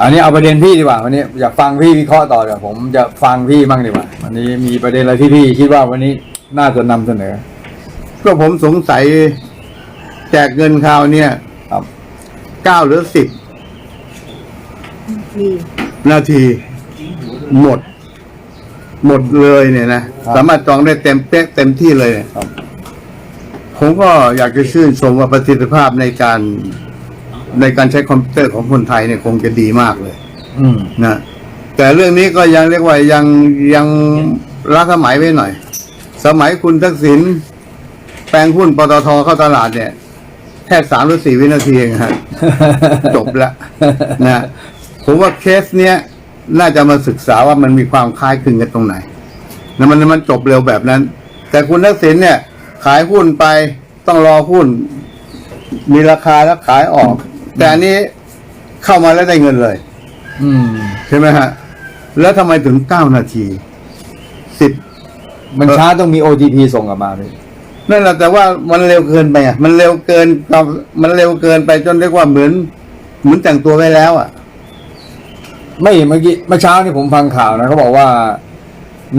อันนี้เอาประเด็นพี่ดีกว่าวันนี้อยากฟังพี่วิเคราะห์ต่อเดี๋ยวผมจะฟังพี่บ้างดีกว่าวันนี้มีประเด็นอะไรที่พี่คิดว่าวันนี้น่าจะนำเสนอ ก็ผมสงสัยแจกเงินคราวเนี่ยครับเก้าหรือสิบมีนาที หมด หมดเลยเนี่ยนะสามารถจองได้เต็มเป๊ะเต็มที่เลยเนี่ยครับ ผมก็อยากจะชื่นชมว่าประสิทธิภาพในการ ในการใช้คอมพิวเตอร์ของคนไทยเนี่ยคงจะดีมากเลย อืมนะแต่เรื่องนี้ก็ยังเรียกว่ายังยังล้าสมัยไว้หน่อย สมัยคุณทักษิณแปลงหุ้นปตทเข้าตลาดเนี่ย แค่สามหรือสี่วินาทีเองฮะจบละนะผมว่าเคสเนี้ยน่าจะมาศึกษาว่ามันมีความคล้ายคลึงกันตรงไหนนะมันมันจบเร็วแบบนั้น แต่คุณทักษิณเนี่ย ขายหุ้นไปต้องรอหุ้น มีราคาแล้วขายออก แต่อันนี้เข้ามาแล้วได้เงินเลย อืม ใช่ไหมฮะ แล้วทำไมถึงเก้านาทีสิบมันช้าต้องมี OTP ส่งกลับมาพี่นั่นแหละแต่ว่ามันเร็วเกินไปอะ มันเร็วเกินกับมันเร็วเกินไปจนเรียกว่าเหมือน เหมือนแต่งตัวไว้แล้ว อะ ไม่เมื่อกี้เมื่อเช้านี่ผมฟังข่าวนะเขาบอกว่า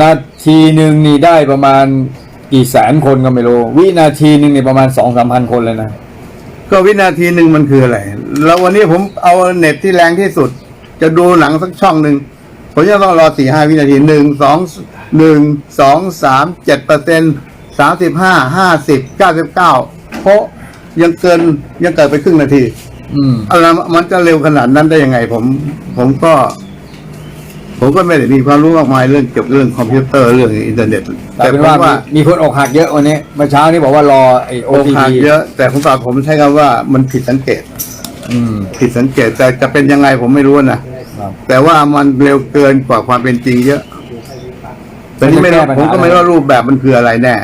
นาทีหนึ่งนี่ได้ประมาณกี่แสนคนก็ไม่รู้ วินาทีหนึ่งนี่ประมาณสองสามพันคนเลยนะ ก็วินาทีหนึ่งมันคืออะไร แล้ววันนี้ผมเอาเน็ตที่แรงที่สุด จะดูหนังสักช่องหนึ่งผมจะต้องรอสี่ห้าวินาทีหนึ่งสองหนึ่งสองสามเจ็ดเปอร์เซ็นสามสิบห้าห้าสิบเก้าสิบเก้าเพราะยังเกินยังเกิดไปครึ่งนาที อืมอะไรมันจะเร็วขนาดนั้นได้ยังไง ผม ผมก็ ผมก็ไม่ได้มีความรู้มากมายเรื่องเกี่ยวกับเรื่องคอมพิวเตอร์เรื่องอินเทอร์เน็ตแต่แต่เป็นผมว่าว่ามีมีคนอกหักเยอะวันนี้เมื่อเช้านี่บอกว่ารอไอ้โอ OTP คาเยอะ แต่ผมฝากผมใช้คำว่ามันผิดสังเกตอืมผิดสังเกตแต่จะเป็นยังไงผมไม่รู้นะครับแต่ว่ามันเร็วเกินกว่าความเป็นจริงเยอะแต่นี่ไม่รู้จะแก้ปัญหาผมก็ไม่รู้ว่ารูปแบบมันคืออะไรแน่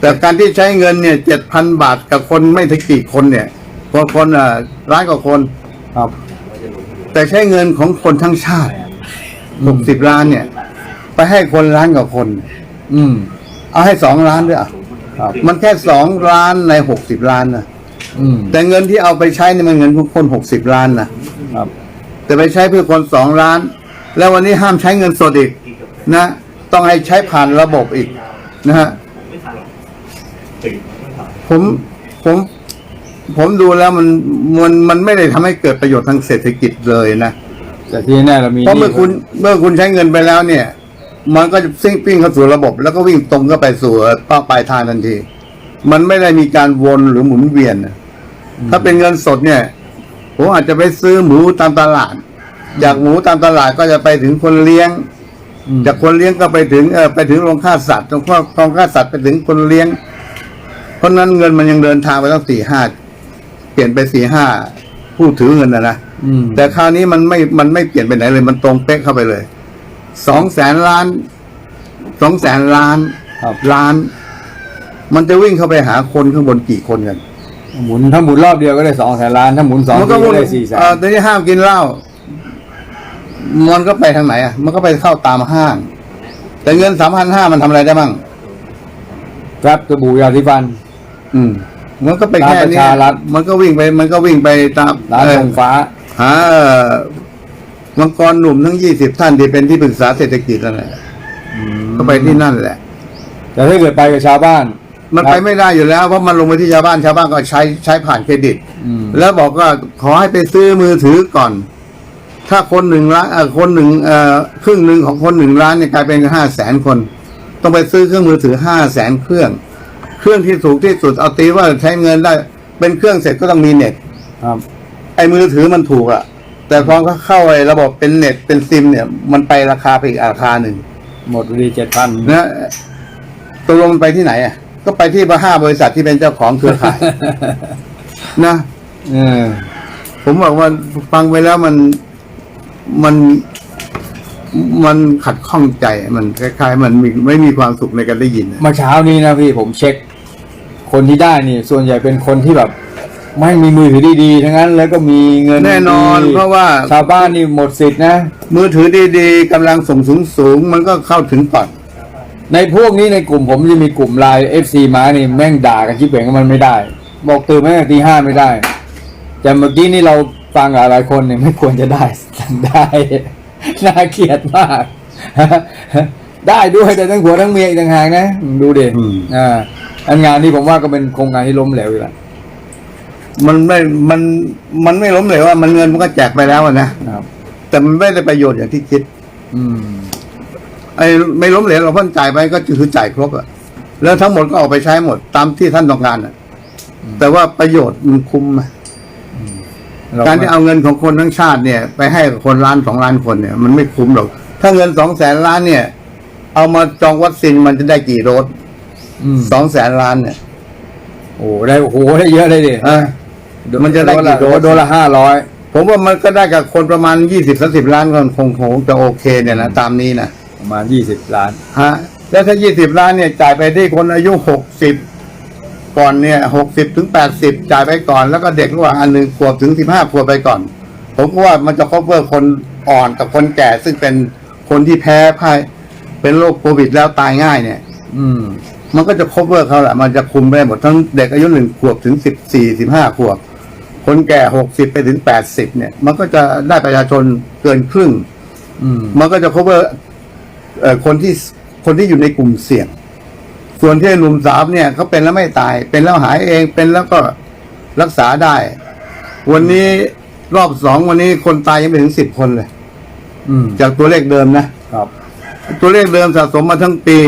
แต่การที่ใช้เงินเนี่ยเจ็ดพันบาทกับคนไม่ถึงกี่คนเนี่ยพอคนอะร้านกว่าคนครับ แต่ใช้เงินของคนทั้งชาติ หกสิบล้านเนี่ย ไปให้คนล้านกว่าคน อืม เอาให้สองล้านด้วยอะครับมันแค่สองล้านในหกสิบล้านนะอืมแต่เงินที่เอาไปใช้เนี่ยมันเงินของคนหกสิบล้านนะครับแต่ไปใช้เพื่อคนสองล้าน แล้ววันนี้ห้ามใช้เงินสดอีกนะ ต้องให้ใช้ผ่านระบบอีก นะฮะผมผมผมดูแล้วมันมันมันไม่ได้ทำให้เกิดประโยชน์ทางเศรษฐกิจเลยนะ แต่ที่แน่เรามีเพราะเมื่อคุณเมื่อคุณใช้เงินไปแล้วเนี่ย มันก็จะซิ่งปิ้งเข้าสู่ระบบ แล้วก็วิ่งตรงเข้าไปสู่เป้าปลายทางทันที มันไม่ได้มีการวนหรือหมุนเวียนนะถ้าเป็นเงินสดเนี่ยผมอาจจะไปซื้อหมูตามตลาดจากหมูตามตลาดก็จะไปถึงคนเลี้ยง จากคนเลี้ยงก็ไปถึงเออไปถึงโรงฆ่าสัตว์ตรงข้อโรงฆ่าสัตว์ไปถึงคนเลี้ยง เพราะฉะนั้นเงินมันยังเดินทางไปตั้งสี่ห้าเปลี่ยนไปสี่ห้าผู้ถือเงินนะนะ อืมแต่คราวนี้มันไม่มันไม่เปลี่ยนไปไหนเลย มันตรงเป๊ะเข้าไปเลยสองแสนล้านสองแสนล้านครับล้าน มันจะวิ่งเข้าไปหาคนข้างบนกี่คนกันหมุนถ้าหมุนรอบเดียวก็ได้สองแสนล้าน ถ้าหมุนสองมัทีก็ก็วิ่งได้สี่แสนเออตอนนี้ห้ามกินเหล้ามันก็ไปทางไหนอะ มันก็ไปเข้าตามห้าง แต่เงินสามพันห้ามันทำอะไรได้บ้างครับสบู่ยาสีฟัน อืม มันก็ไปแค่ร้านประนี้ชารัฐ มันก็วิ่งไป มันก็วิ่งไปตามร้านเอ่อธงฟ้า หาเอ่อมังกรหนุ่มทั้งยี่สิบท่านที่เป็นที่ปรึกษาเศรษฐกิจนั่นแหละก็ไปที่นั่นแหละ แต่ถ้าเกิดไปกับชาวบ้าน มันไปไม่ได้อยู่แล้วเพราะมันลงไปที่ชาวบ้านชาวบ้านก็ใช้ใช้ผ่านเครดิตอืมแล้วบอกว่าขอให้ไปซื้อมือถือก่อน ถ้าคนหนึ่งล้านเอ่อคนหนึ่งเอ่อครึ่งหนึ่งของคนหนึ่งล้านเนี่ยกลายเป็นห้าแสนคน ต้องไปซื้อเครื่องมือถือห้าแสนเครื่อง เครื่องที่ถูกที่สุดเอาตีว่าใช้เงินได้ เป็นเครื่องเสร็จก็ต้องมีเน็ตครับ ไอ้มือถือมันถูกอะแต่พอเขาเข้าไอ้ระบบเป็นเน็ตเป็นซิมเนี่ย มันไปราคาไปอีกราคาหนึ่งหมดดีเจ็ดพันนะตกลงมันไปที่ไหนอะก็ไปที่ห้าบริษัทที่เป็นเจ้าของเครือข่าย นะเออผมบอกว่าฟังไปแล้วมันมันมันขัดข้องใจมันคล้ายๆ มันมีไม่มีความสุขในการได้ยินเมื่อเช้านี้นะพี่ผมเช็ค คนที่ได้นี่ ส่วนใหญ่เป็นคนที่แบบ ไม่มีมือถือดีๆทั้งนั้น แล้วก็มีเงินแน่นอนดีเพราะว่า ชาวบ้านนี่หมดสิทธินะ มือถือดีๆกำลังส่งสูงสูงๆมันก็เข้าถึงก่อน ในพวกนี้ในกลุ่มผมจะมีกลุ่มไลน์เอฟซีมานี่แม่งด่ากันชิบเป่งกันมันไม่ได้ บอกตื่นแม่งตีห้าไม่ได้ แต่เมื่อกี้นี่เราฟังหลายๆคนเนี่ยไม่ควรจะได้ได้ น่าเกลียดมาก ได้ด้วยแต่ทั้งผัวทั้งเมียอีกต่างหากนะ ดูดิอืม อ่าอันงานนี้ผมว่าก็เป็นโครงการที่ล้มเหลวอยู่แล้ว มันไม่ มัน มันไม่ล้มเหลวว่ามันเงินมันก็แจกไปแล้วอะนะนะ ครับ แต่มันไม่ได้ประโยชน์อย่างที่คิด อืม ไอ้ไม่ล้มเหลวเราเพิ่งจ่ายไปก็คือจ่ายครบอะแล้วทั้งหมดก็ออกไปใช้หมดตามที่ท่านต้องการอะแต่ว่าประโยชน์มันคุ้มไหมการที่เอาเงินของคนทั้งชาติเนี่ย ไปให้กับคนล้านสองล้านคนเนี่ย มันไม่คุ้มหรอก ถ้าเงินสองแสนล้านเนี่ย เอามาจองวัคซีนมันจะได้กี่โดสอืมสองแสนล้านเนี่ย โอ้ได้โอ้โหได้เยอะเลยดิ เออ มันจะได้กี่โดสโดนละห้าร้อยผมว่ามันก็ได้กับคนประมาณยี่สิบสสิบล้านคนคงคงจะโอเคเนี่ยนะตามนี้นะประมาณยี่สิบล้านฮะแล้วถ้ายี่สิบล้านเนี่ยจ่ายไปที่คนอายุหกสิบก่อนเนี่ยหกสิบถึงแปดสิบจ่ายไปก่อน แล้วก็เด็กระหว่างอันหนึ่งขวบถึงสิบห้าขวบไปก่อน ผมก็ว่ามันจะ cover คนอ่อนกับคนแก่ซึ่งเป็นคนที่แพ้ภัยเป็นโรคโควิดแล้วตายง่ายเนี่ย อืม มันก็จะ cover เขาแหละมันจะคุมได้หมดทั้งเด็กอายุหนึ่งขวบถึงสิบสี่สิบห้าขวบ คนแก่หกสิบไปถึงแปดสิบเนี่ย มันก็จะได้ประชาชนเกินครึ่ง อืม มันก็จะ cover เอ่อคนที่คนที่อยู่ในกลุ่มเสี่ยง ส่วนที่หนุ่มสาวเนี่ยเขาเป็นแล้วไม่ตาย เป็นแล้วหายเองเป็นแล้วก็รักษาได้ วันนี้รอบสองวันนี้คนตายยังไม่ถึงสิบคนเลย อืม จากตัวเลขเดิมนะครับ ตัวเลขเดิมสะสมมาทั้งปี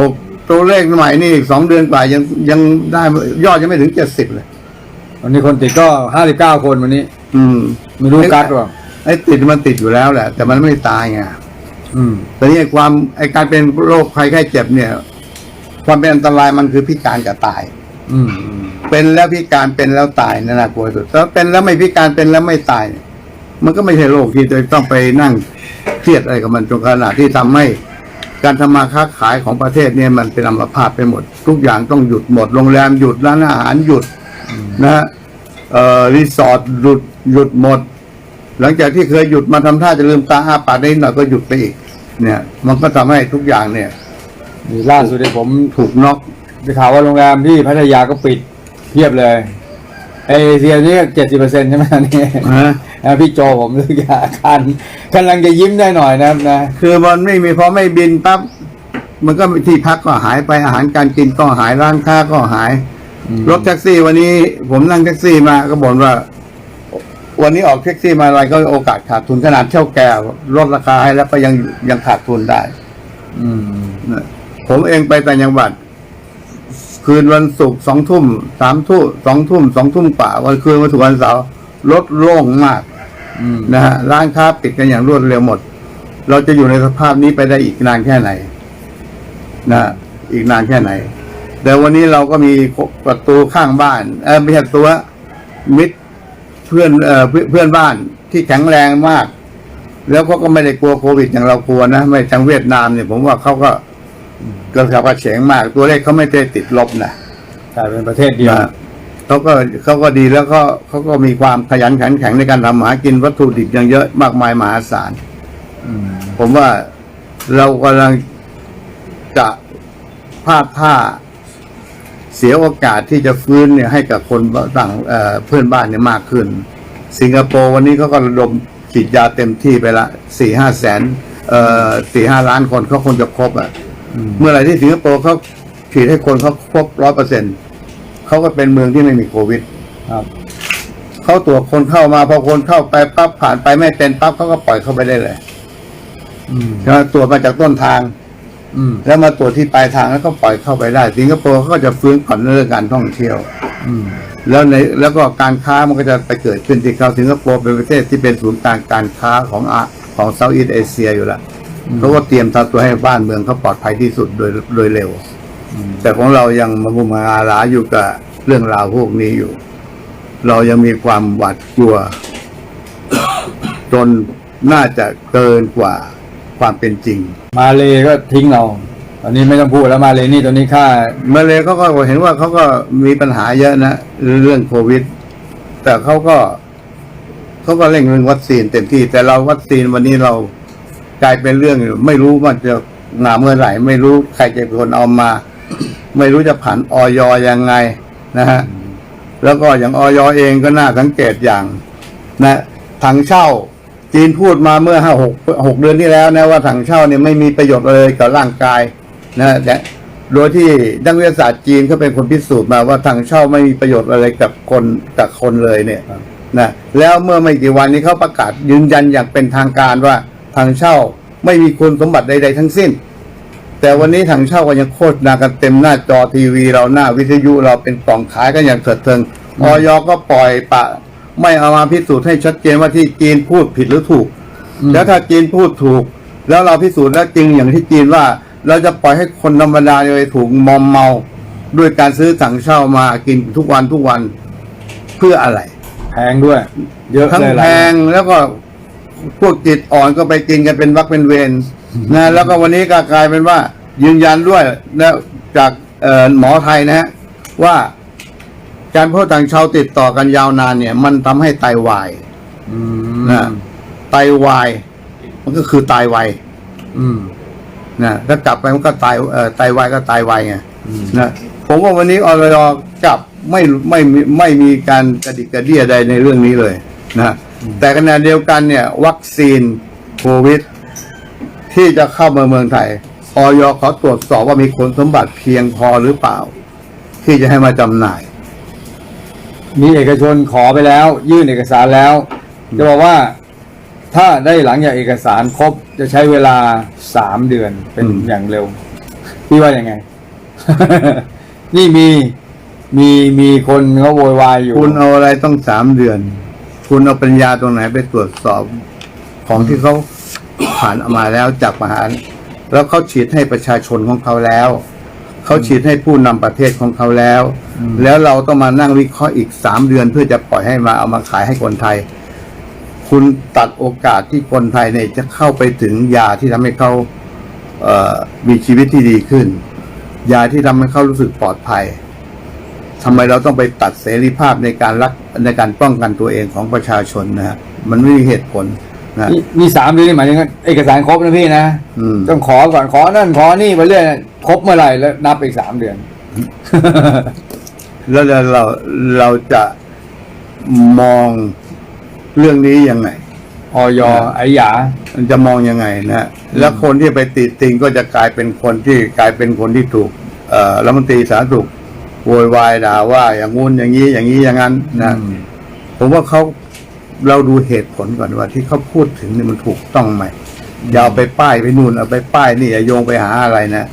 หกตัวเลขใหม่นี่อีกสองเดือนกว่ายังยังได้ยอดยังไม่ถึงเจ็ดสิบเลย วันนี้คนติดก็ห้าสิบเก้าคนวันนี้ อืมไม่รู้กัดหรอไอ้ติดมันติดอยู่แล้วแหละ แต่มันไม่ตายไงอืมแต่นี่ความไอการเป็นโรคภัยไข้เจ็บเนี่ย ความเป็นอันตรายมันคือพิการกับตาย อืมอืมเป็นแล้วพิการเป็นแล้วตายนั่นน่ากลัวที่สุดถ้าเป็นแล้วไม่พิการเป็นแล้วไม่ตายเนี่ยมันก็ไม่ใช่โรคที่จะต้องไปนั่งเครียดอะไรกับมันจนขนาดที่ทำให้การทำมาค้าขายของประเทศเนี่ยมันเป็นอัมพาตไปหมด ทุกอย่างต้องหยุดหมดโรงแรมหยุดร้านอาหารหยุด นะฮะเอ่อรีสอร์ทหยุดหยุดหมด หลังจากที่เคยหยุดมาทำท่าจะลืมตาอาปากได้นิดหน่อยก็หยุดไปอีก เนี่ย มันก็ทำให้ทุกอย่างเนี่ยนี่ล่าสุดที่ผมถูกน็อกได้ข่าวว่าโรงแรมที่พัทยาก็ปิดเทียบเลยเอเชียนี่เจ็ดสิบเปอร์เซ็นต์ใช่ไหมนี่นะนะพี่โจผมรู้ยาคันกำลังจะยิ้มได้หน่อยนะครับนะ คือมันไม่มีพอไม่บินปั๊บมันก็ที่พักก็หายไปอาหารการกินก็หายร้านค้าก็หายอืม รถแท็กซี่วันนี้ผมนั่งแท็กซี่มาก็บ่นว่า วันนี้ออกแท็กซี่มาอะไรก็โอกาสขาดทุนขนาดเช่าแก่ลดราคาให้แล้วก็ยังยังขาดทุนได้ อืมนะผมเองไปแต่างจังหวัด คืนวันศุกร์สองทุ่มสามทุ่มสองทุ่มสองทุ่มกว่าวันคืนวันศุกร์วันเสาร์รถโล่งมากอืมนะฮะร้านค้าปิดกันอย่างรวดเร็วหมด เราจะอยู่ในสภาพนี้ไปได้อีกนานแค่ไหน นะ อีกนานแค่ไหน แต่วันนี้เราก็มีประตูข้างบ้านเออไม่ใช่ตัวมิตรเพื่อนเอ่อเพื่อนเพื่อนบ้านที่แข็งแรงมาก แล้วเขาก็ไม่ได้กลัวโควิดอย่างเรากลัวนะไม่ทางเวียดนามเนี่ยผมว่าเขาก็กระฉับกระเฉงมาก ตัวเลขเขาไม่ได้ติดลบนะกลายเป็นประเทศเดียวนะเขาก็เขาก็ดีแล้วก็เขาก็มีความขยันขันแข็งในการทำหากินวัตถุดิบอย่างเยอะมากมายมหาศาลอืมผมว่าเรากำลังจะพลาดท่า เสียโอกาสที่จะฟื้นเนี่ยให้กับคนต่างเอ่อเพื่อนบ้านเนี่ยมากขึ้น สิงคโปร์วันนี้เขาก็ระดมฉีดยาเต็มที่ไปละสี่ห้าแสนเอ่อสี่ห้าล้านคนเขาคงจะครบอะอืมเมื่อไหร่ที่สิงคโปร์เขาฉีดให้คนเขาครบร้อยเปอร์เซ็นเขาก็เป็นเมืองที่ไม่มีโควิดครับเขาตรวจคนเข้ามาพอคนเข้าไปปั๊บผ่านไปไม่เป็นปั๊บเขาก็ปล่อยเข้าไปได้เลยอืมใช่ไหมตรวจมาจากต้นทางอืม แล้วมาตรวจที่ปลายทางแล้วก็ปล่อยเข้าไปได้สิงคโปร์เขาก็จะฟื้นก่อนเรื่องการท่องเที่ยวอืมแล้วในแล้วก็การค้ามันก็จะไปเกิดขึ้นที่เขาสิงคโปร์เป็นประเทศที่เป็นศูนย์กลางการค้าของอาของเซาท์อีสเอเชียอยู่แล้วเขาก็เตรียมทำตัวให้บ้านเมืองเขาปลอดภัยที่สุดโดยโดยเร็วอืมแต่ของเรายังมามุมาอาลาอยู่กับเรื่องราวพวกนี้อยู่ เรายังมีความหวาดกลัว จนน่าจะเกินกว่า ความเป็นจริง มาเลยก็ทิ้งเรา ตอนนี้ไม่ต้องพูดแล้วมาเลยนี่ตอนนี้ค่ามาเลยเขาก็เห็นว่าเขาก็มีปัญหาเยอะนะเรื่องโควิด แต่เขาก็เขาก็เร่งเรื่องวัคซีนเต็มที่ แต่เราวัคซีนวันนี้เรากลายเป็นเรื่องไม่รู้ว่าจะงามเมื่อไหร่ไม่รู้ใครจะเป็นคนเอามา ไม่รู้จะผ่านออยยังไงนะฮะแล้วก็อย่างออยเองก็น่าสังเกตอย่าง นะถังเช่า จีนพูดมาเมื่อห้าหกหกเดือนที่แล้วนะว่าถังเช่าเนี่ยไม่มีประโยชน์เลยกับร่างกายนะแต่โดยที่นักวิทยาศาสตร์จีนเขาเป็นคนพิสูจน์มาว่าถังเช่าไม่มีประโยชน์อะไรกับคนกับคนเลยเนี่ยนะแล้วเมื่อไม่กี่วันนี้เขาประกาศยืนยันอย่างเป็นทางการว่าถังเช่าไม่มีคุณสมบัติใด ๆ ทั้งสิ้น แต่วันนี้ถังเช่าก็ยังโฆษณากันเต็มหน้าจอทีวีเราหน้าวิทยุเราเป็นกล่องขายกันอย่างเถิดเทิงออยก็ปล่อยปะ ไม่เอามาพิสูจน์ให้ชัดเจนว่าที่จีนพูดผิดหรือถูกอืมแล้วถ้าจีนพูดถูก แล้วเราพิสูจน์แล้วจริงอย่างที่จีนว่า เราจะปล่อยให้คนธรรมดาไปถูกมอมเมา ด้วยการซื้อถังเช่ามากินทุกวันทุกวันเพื่ออะไร แพงด้วย เยอะทั้งเลยแพล่ะงแล้วก็พวกจิตอ่อนก็ไปกินกันเป็นวักเป็นเวรนะแล้วก็วันนี้ก็กลายเป็นว่า ยืนยันด้วยแล้วจากเอ่อหมอไทยนะฮะว่า การพูดต่างชาวติดต่อกันยาวนานเนี่ย มันทำให้ไตวายอืมนะไตวาย มันก็คือตายไวอืมนะถ้ากลับไปมันก็ตายเอ่อไตวายก็ตายไวไงอืมนะผมว่าวันนี้ออยกลับไม่ไม่ไม่ไม่มีการกระดิกกระเดี้ยใดในเรื่องนี้เลยนะแต่ขณะเดียวกันเนี่ย วัคซีนโควิด ที่จะเข้ามาเมืองไทยออยขอตรวจสอบว่ามีคุณสมบัติเพียงพอหรือเปล่า ที่จะให้มาจำหน่าย มีเอกชนขอไปแล้ว ยื่นเอกสารแล้ว จะบอกว่าถ้าได้หลังจากเอกสารครบจะใช้เวลาสามเดือนเป็นอย่างเร็ว พี่ว่ายังไง นี่มีมีมีคนเขาโวยวายอยู่ คุณเอาอะไรต้องสามเดือน คุณเอาปัญญาตรงไหนไปตรวจสอบของที่เขาผ่านออกมาแล้วจากมหาแล้วเขาฉีดให้ประชาชนของเขาแล้ว เขาฉีดให้ผู้นำประเทศของเขาแล้ว แล้วเราต้องมานั่งวิเคราะห์อีกสามเดือนเพื่อจะปล่อยให้มาเอามาขายให้คนไทย คุณตัดโอกาสที่คนไทยเนี่ยจะเข้าไปถึงยาที่ทำให้เขาเอ่อมีชีวิตที่ดีขึ้น ยาที่ทำให้เขารู้สึกปลอดภัยทำไมเราต้องไปตัดเสรีภาพในการรักในการป้องกันตัวเองของประชาชนนะฮะมันไม่มีเหตุผลนะมีมีสามเดือนนี่หมายถึงเอกสารครบนะพี่นะอืมต้องขอก่อนขอนั่นขอนี่ไปเรื่อยครบเมื่อไหร่แล้วนับอีกสามเดือน แล้วเราเราเราจะมองเรื่องนี้ยังไงออยไอ้หยา มันจะมองยังไงนะแล้วคนที่ไปติดติงก็จะกลายเป็นคนที่กลายเป็นคนที่ถูก เอ่อรัฐมนตรีสาธารณสุขโวยวายด่าว่า อย่างงู้นอย่างนี้อย่างนี้อย่างนั้นนะอืมผมว่าเขาเราดูเหตุผลก่อนว่า ที่เขาพูดถึงนี่มันถูกต้องไหมอย่าเอาไปป้ายไปนู่นเอาไปป้ายนี่อย่าโยงไปหาอะไรนะ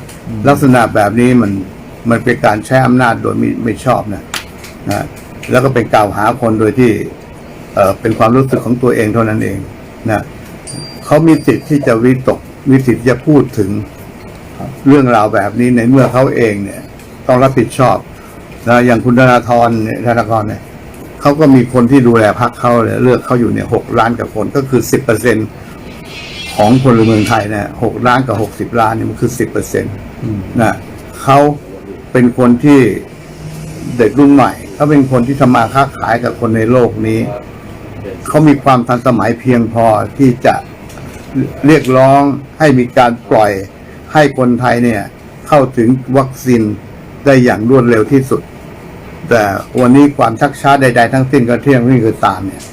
ลักษณะแบบนี้มัน มันเป็นการใช้อำนาจโดยไม่ไม่ชอบนะนะแล้วก็เป็นกล่าวหาคนโดยที่เอ่อเป็นความรู้สึกของตัวเองเท่านั้นเองนะเขามีสิทธิ์ที่จะวิตกมีสิทธิ์จะพูดถึงเรื่องราวแบบนี้ในเมื่อเขาเองเนี่ย ต้องรับผิดชอบนะอย่างคุณธนาธรเนี่ยธนาธรเนี่ยเขาก็มีคนที่ดูแลพรรคเขาเลยเลือกเขาอยู่เนี่ยหกล้านกับคนก็คือสิบเปอร์เซ็นของพลเมืองไทยเนี่ยหกล้านกับหกสิบล้านเนี่ยมันคือสิบเปอร์เซ็นต์นะเขา เป็นคนที่เด็กรุ่นใหม่เขาเป็นคนที่ทำมาค้าขายกับคนในโลกนี้ เขามีความทันสมัยเพียงพอที่จะเรียกร้องให้มีการปล่อยให้คนไทยเนี่ย เข้าถึงวัคซีนได้อย่างรวดเร็วที่สุด แต่วันนี้ความชักช้าใด ๆ ทั้งสิ้นก็เที่ยงนี่คือตามเนี่ย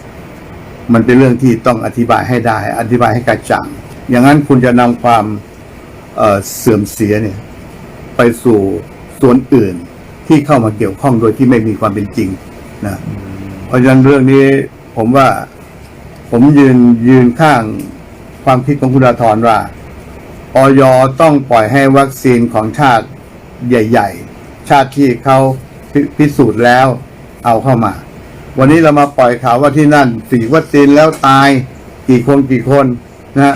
มันเป็นเรื่องที่ต้องอธิบายให้ได้ อธิบายให้กระจ่างอย่างนั้นคุณจะนำความเเสื่อมเสียเนี่ย ไปสู่ ส่วนอื่นที่เข้ามาเกี่ยวข้องโดยที่ไม่มีความเป็นจริงนะเพราะฉะนั้นเรื่องนี้ผมว่า ผมยืนยืนข้างความคิดของคุณอาธรว่าออยต้องปล่อยให้วัคซีนของชาติใหญ่ ๆ ชาติที่เขาพิพิสูจน์แล้วเอาเข้ามา วันนี้เรามาปล่อยข่าวว่าที่นั่นสีวัคซีนแล้วตายกี่คนกี่คนนะ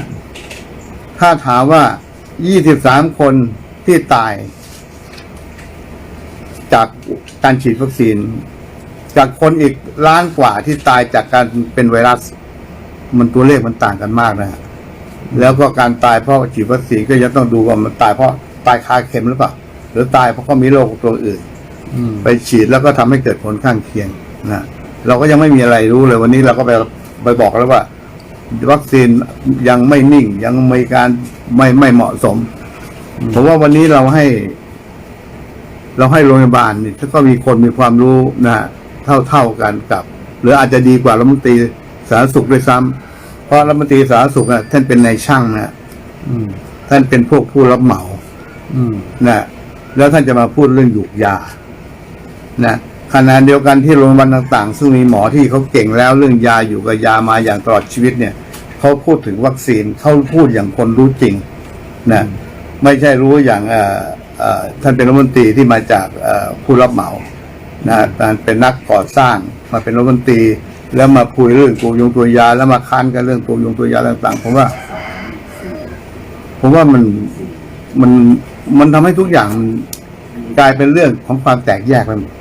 ถ้าถามว่า 23 คนที่ตาย จากการฉีดวัคซีน จากคนอีกล้านกว่าที่ตายจากการเป็นไวรัส มันตัวเลขมันต่างกันมากนะฮะแล้วก็การตายเพราะฉีดวัคซีนก็ยังต้องดูว่ามันตายเพราะตายคาเข็มหรือเปล่าหรือตายเพราะเขามีโรคตัวอื่นอืมไปฉีดแล้วก็ทำให้เกิดผลข้างเคียงนะเราก็ยังไม่มีอะไรรู้เลย วันนี้เราก็ไปไปบอกแล้วว่า วัคซีนยังไม่นิ่ง ยังมีการไม่ไม่เหมาะสมผมว่าวันนี้เราให้ เราให้โรงพยาบาลนี่ถ้าก็มีคนมีความรู้นะเท่าเท่ากันกับ หรืออาจจะดีกว่ารัฐมนตรีสาธารณสุขด้วยซ้ำเพราะรัฐมนตรีสาธารณสุขน่ะท่านเป็นนายช่างนะท่านเป็นพวกผู้รับเหมาอืนะแล้วท่านจะมาพูดเรื่องหยุกยานะขณะเดียวกันที่โรงพยาบาลต่าง ๆ ซึ่งมีหมอที่เขาเก่งแล้วเรื่องยาอยู่กับยามาอย่างตลอดชีวิตเนี่ยเขาพูดถึงวัคซีนเขาพูดอย่างคนรู้จริงนะไม่ใช่รู้อย่างเอ่อ ท่านเป็นรัฐมนตรีที่มาจากผู้รับเหมานะการเป็นนักก่อสร้างมาเป็นรัฐมนตรีแล้วมาคุยเรื่องตัวยงตัวยา แล้วมาค้านกันเรื่องตัวยงตัวยาต่างๆผมว่า ผมว่ามันมันมันทำให้ทุกอย่างกลายเป็นเรื่องของความแตกแยกไปหมด